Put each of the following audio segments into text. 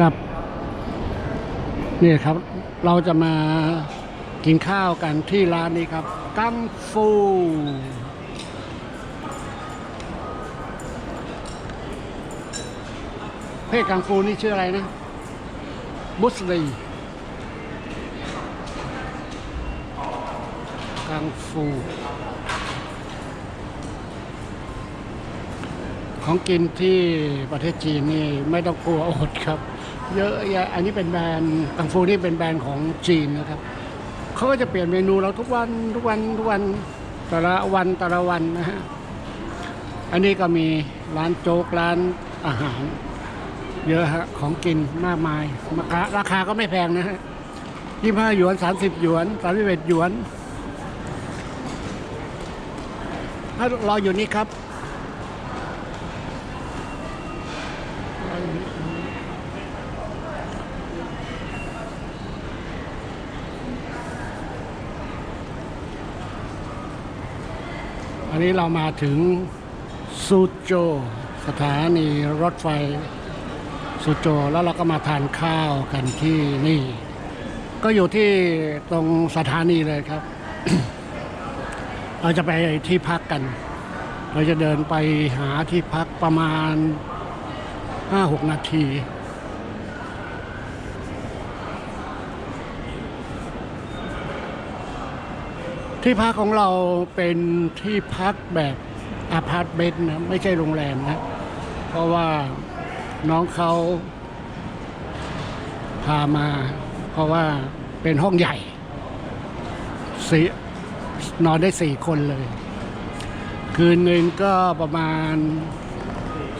กับ นี่ครับ เราจะมากินข้าวกันที่ร้านนี้ครับ กังฟู เพ่กังฟูนี่ชื่ออะไรนะบุสลีกังฟู ของกินที่ประเทศจีนนี่ไม่ต้องกลัวอดครับ เยอะแยะอันนี้เป็นแบรนด์กังฟูนี่เป็นแบรนด์ของจีนนะครับเขาก็จะเปลี่ยนเมนูเราทุกวันทุกวันทุกวันแต่ละวันแต่ละวันนะฮะอันนี้ก็มีร้านโจ๊กร้านอาหาร เยอะฮะของกินมากมายราคาราคาก็ไม่แพงนะฮะยี่ห้าหยวนสามสิบหยวนสามสิบเอ็ดหยวนถ้าเรออยู่นี่ครับ อันนี้เรามาถึงซูโจ สถานีรถไฟซูโจ แล้วเราก็มาทานข้าวกันที่นี่ ก็อยู่ที่ตรงสถานีเลยครับ เราจะไปที่พักกัน เราจะเดินไปหาที่พักประมาณ 5-6 นาที ที่พักของเราเป็นที่พักแบบอพาร์ตเมนต์นะไม่ใช่โรงแรมนะ เพราะว่าน้องเขาพามา เพราะว่าเป็นห้องใหญ่สี่นอนได้สี่คนเลย คืนหนึ่งก็ประมาณ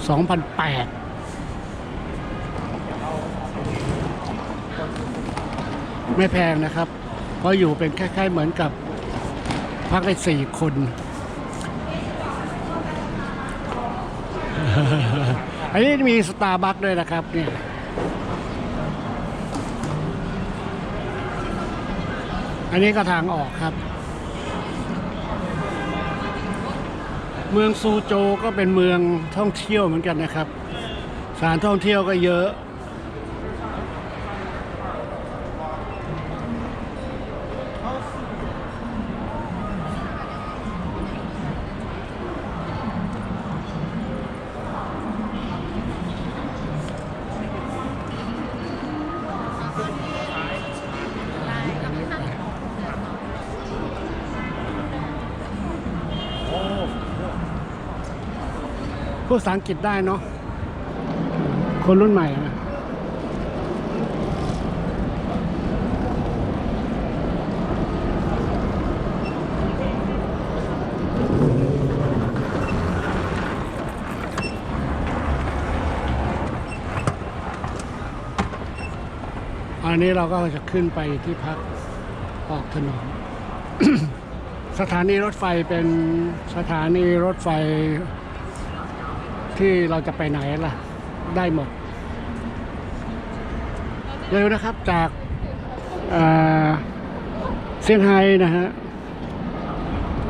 2,800ไม่แพงนะครับ เพราะอยู่เป็นคล้ายๆเหมือนกับ พักได้สี่คน อันนี้มีสตาร์บัคด้วยนะครับเนี่ยอันนี้ก็ทางออกครับ เมืองซูโจก็เป็นเมืองท่องเที่ยวเหมือนกันนะครับ สถานท่องเที่ยวก็เยอะ พูดภาษาอังกฤษได้เนาะคนรุ่นใหม่นะอันนี้เราก็จะขึ้นไปที่พักออกถนน สถานีรถไฟเป็นสถานีรถไฟ ที่เราจะไปไหนล่ะ ได้หมดเร็วนะครับจากเอ่อเซี่ยงไฮ้นะฮะ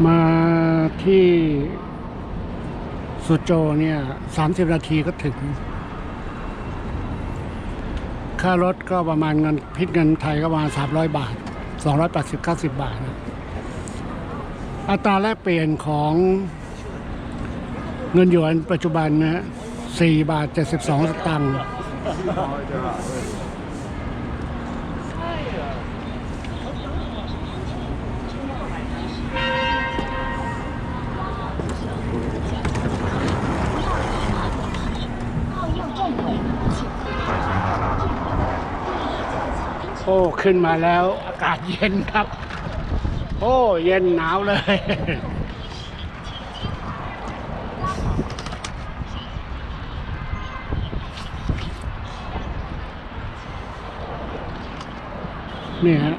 มาที่สุโจเนี่ยสามสิบนาทีก็ถึง ค่ารถก็ประมาณเงินพิษเงินไทยก็ประมาณสามร้อยบาทสองร้อยแปดสิบเก้าสิบบาทนะอัตราแลกเปลี่ยนของ เงินหยวนปัจจุบันนะฮะสี่บาทเจ็ดสิบสองสตางค์โอ้ ขึ้นมาแล้วอากาศเย็นครับ โอ้ เย็นหนาวเลย นี่ฮะ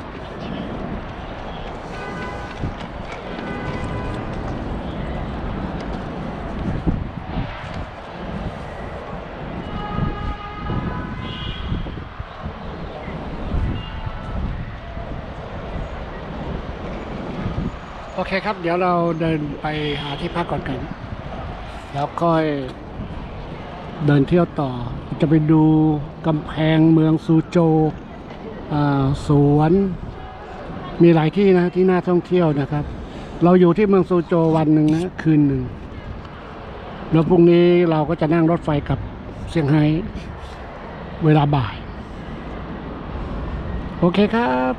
โอเคครับ เดี๋ยวเราเดินไปหาที่พักก่อนกัน แล้วค่อยเดินเที่ยวต่อ จะไปดูกำแพงเมืองซูโจ สวนมีหลายที่นะที่น่าท่องเที่ยวนะครับ เราอยู่ที่เมืองซูโจวันหนึ่งนะคืนหนึ่งแล้วพรุ่งนี้เราก็จะนั่งรถไฟกับเซี่ยงไฮ้เวลาบ่าย โอเคครับ